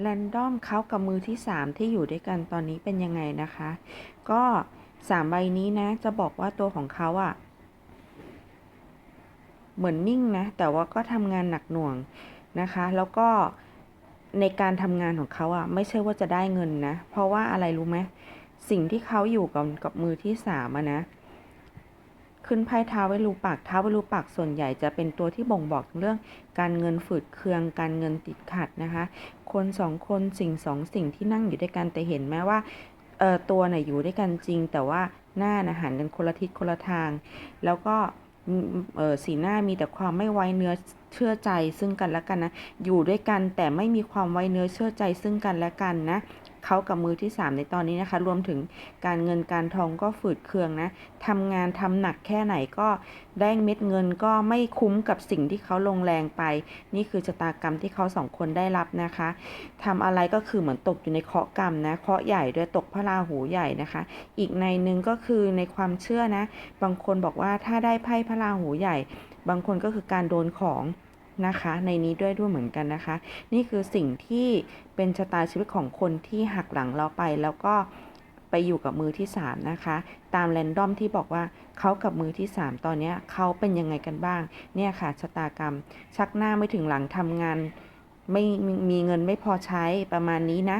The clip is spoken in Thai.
แรนดอมเขากับมือที่ 3 ที่อยู่ด้วยกันตอนนี้เป็นยังไงนะคะ ก็สามใบนี้นะ จะบอกว่าตัวของเขาอะเหมือนนิ่งนะ แต่ว่าก็ทำงานหนักหน่วงนะคะ แล้วก็ในการทำงานของเขาอะไม่ใช่ว่าจะได้เงินนะ เพราะว่าอะไรรู้ไหมสิ่งที่เขาอยู่กับกับมือที่สามอะนะ ขึ้นไพ่ท้าวเวลูปักท้าวเวลูปักส่วนใหญ่จะเป็นตัวที่บ่งบอกเรื่องการเงินฝืดเคือง การเงินติดขัดนะคะ คนสองคนสิ่งสองสิ่งที่นั่งอยู่ด้วยกันแต่เห็นไหมว่าเออตัวน่ะอยู่ด้วยกันจริง แต่ว่าหน้านะหันกันคนละทิศคนละทาง แล้วก็เออสีหน้ามีแต่ความไม่ไว้เนื้อเชื่อใจซึ่งกันและกันนะ อยู่ด้วยกันแต่ไม่มีความไว้เนื้อเชื่อใจซึ่งกันและกันนะ เขากับมือที่ 3 ในตอนนี้นะคะ รวมถึงการเงินการทองก็ฝืดเคืองนะทำงานทำหนักแค่ไหนก็ได้เม็ดเงินก็ไม่คุ้มกับสิ่งที่เขาลงแรงไป นี่คือชะตากรรมที่เขาสองคนได้รับนะคะทำอะไรก็คือเหมือนตกอยู่ในเคาะกรรมนะเคาะใหญ่ด้วยตกพระราหูใหญ่นะคะ อีกในหนึ่งก็คือในความเชื่อนะ บางคนบอกว่าถ้าได้ไพ่พระราหูใหญ่ บางคนก็คือการโดนของ นะคะ ในนี้ด้วยด้วยเหมือนกันนะคะ นี่คือสิ่งที่เป็นชะตาชีวิตของคนที่หักหลังเราไปแล้วก็ไปอยู่กับมือที่ 3 นะคะ ตามแรนดอมที่บอกว่าเขากับมือที่ 3 ตอนนี้เขาเป็นยังไงกันบ้าง เนี่ยค่ะชะตากรรม ชักหน้าไม่ถึงหลังทำงาน ไม่มีมีเงินไม่พอใช้ประมาณนี้นะ